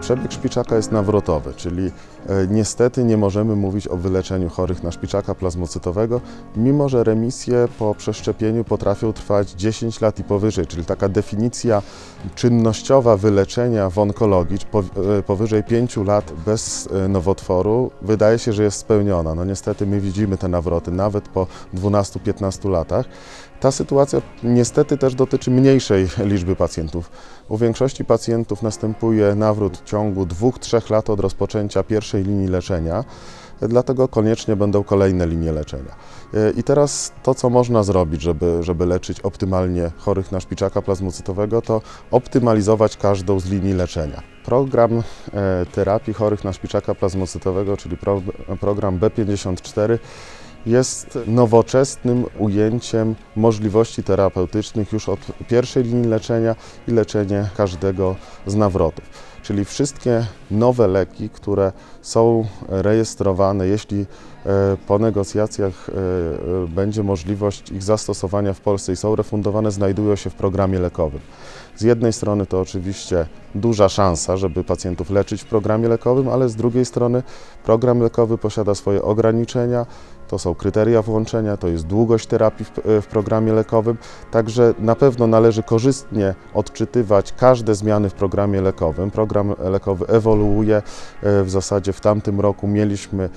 Przebieg szpiczaka jest nawrotowy, czyli e, niestety nie możemy mówić o wyleczeniu chorych na szpiczaka plazmocytowego, mimo że remisje po przeszczepieniu potrafią trwać 10 lat i powyżej, czyli taka definicja czynnościowa wyleczenia w onkologii e, powyżej 5 lat bez e, nowotworu wydaje się, że jest spełniona. No niestety my widzimy te nawroty nawet po 12-15 latach. Ta sytuacja niestety też dotyczy mniejszej liczby pacjentów. U większości pacjentów następuje nawrót ciągu 2-3 lat od rozpoczęcia pierwszej linii leczenia, dlatego koniecznie będą kolejne linie leczenia. E, I teraz to, co można zrobić, żeby, żeby leczyć optymalnie chorych na szpiczaka plazmocytowego, to optymalizować każdą z linii leczenia. Program e, terapii chorych na szpiczaka plazmocytowego, czyli pro, program B54, jest nowoczesnym ujęciem możliwości terapeutycznych już od pierwszej linii leczenia i leczenie każdego z nawrotów. Czyli wszystkie nowe leki, które są rejestrowane, jeśli po negocjacjach e, e, będzie możliwość ich zastosowania w Polsce i są refundowane, znajdują się w programie lekowym. Z jednej strony to oczywiście duża szansa, żeby pacjentów leczyć w programie lekowym, ale z drugiej strony program lekowy posiada swoje ograniczenia. To są kryteria włączenia, to jest długość terapii w, w programie lekowym, także na pewno należy korzystnie odczytywać każde zmiany w programie lekowym. Program lekowy ewoluuje. E, W zasadzie w tamtym roku mieliśmy e,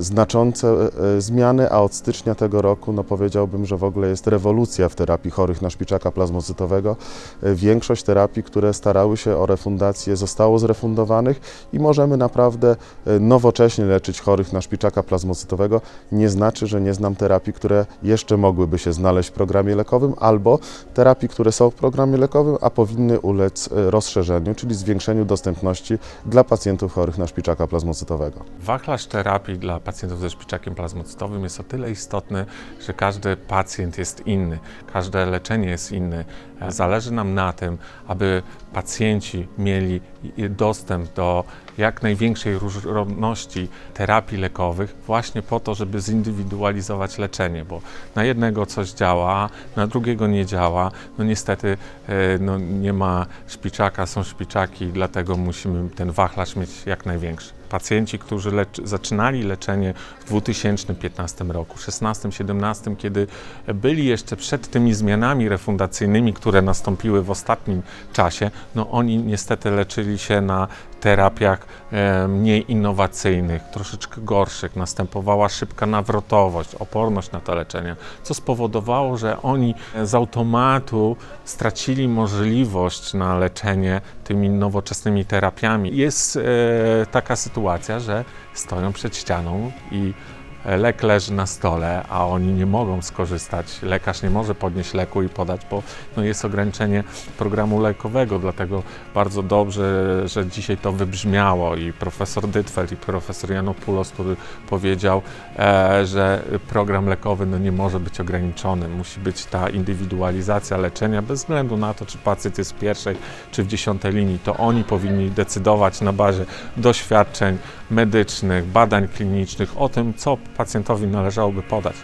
znaczące e, zmiany, a od stycznia tego roku no powiedziałbym, że w ogóle jest rewolucja w terapii chorych na szpiczaka plazmocytowego. E, Większość terapii, które starały się o refundację, zostało zrefundowanych i możemy naprawdę e, nowocześnie leczyć chorych na szpiczaka plazmocytowego. Nie znaczy, że nie znam terapii, które jeszcze mogłyby się znaleźć w programie lekowym, albo terapii, które są w programie lekowym, a powinny ulec e, rozszerzeniu, czyli zwiększeniu dostępności dla pacjentów chorych na szpiczaka plazmocytowego. Wachlarz terapii dla pacjentów ze szpiczakiem plazmocytowym jest o tyle istotny, że każdy pacjent jest inny, każde leczenie jest inne. Zależy nam na tym, aby pacjenci mieli dostęp do jak największej różnorodności terapii lekowych, właśnie po to, żeby zindywidualizować leczenie, bo na jednego coś działa, na drugiego nie działa. No niestety e, no, nie ma szpiczaka, są szpiczaki, dlatego musimy ten wachlarz mieć jak największy. Pacjenci, którzy lecz, zaczynali leczenie w 2015 roku, 16-17, kiedy byli jeszcze przed tymi zmianami refundacyjnymi, które nastąpiły w ostatnim czasie, no oni niestety leczyli się na terapiach e, mniej innowacyjnych, troszeczkę gorszych. Następowała szybka nawrotowość, oporność na to leczenie, co spowodowało, że oni z automatu stracili możliwość na leczenie tymi nowoczesnymi terapiami. Jest e, taka sytuacja, że stoją przed ścianą i lek leży na stole, a oni nie mogą skorzystać. Lekarz nie może podnieść leku i podać, bo no, jest ograniczenie programu lekowego. Dlatego bardzo dobrze, że dzisiaj to wybrzmiało i profesor Dytfeld i profesor Janopoulos, który powiedział, e, że program lekowy no, nie może być ograniczony. Musi być ta indywidualizacja leczenia bez względu na to, czy pacjent jest w pierwszej czy w dziesiątej linii. To oni powinni decydować na bazie doświadczeń medycznych, badań klinicznych o tym, co pacjentowi należałoby podać.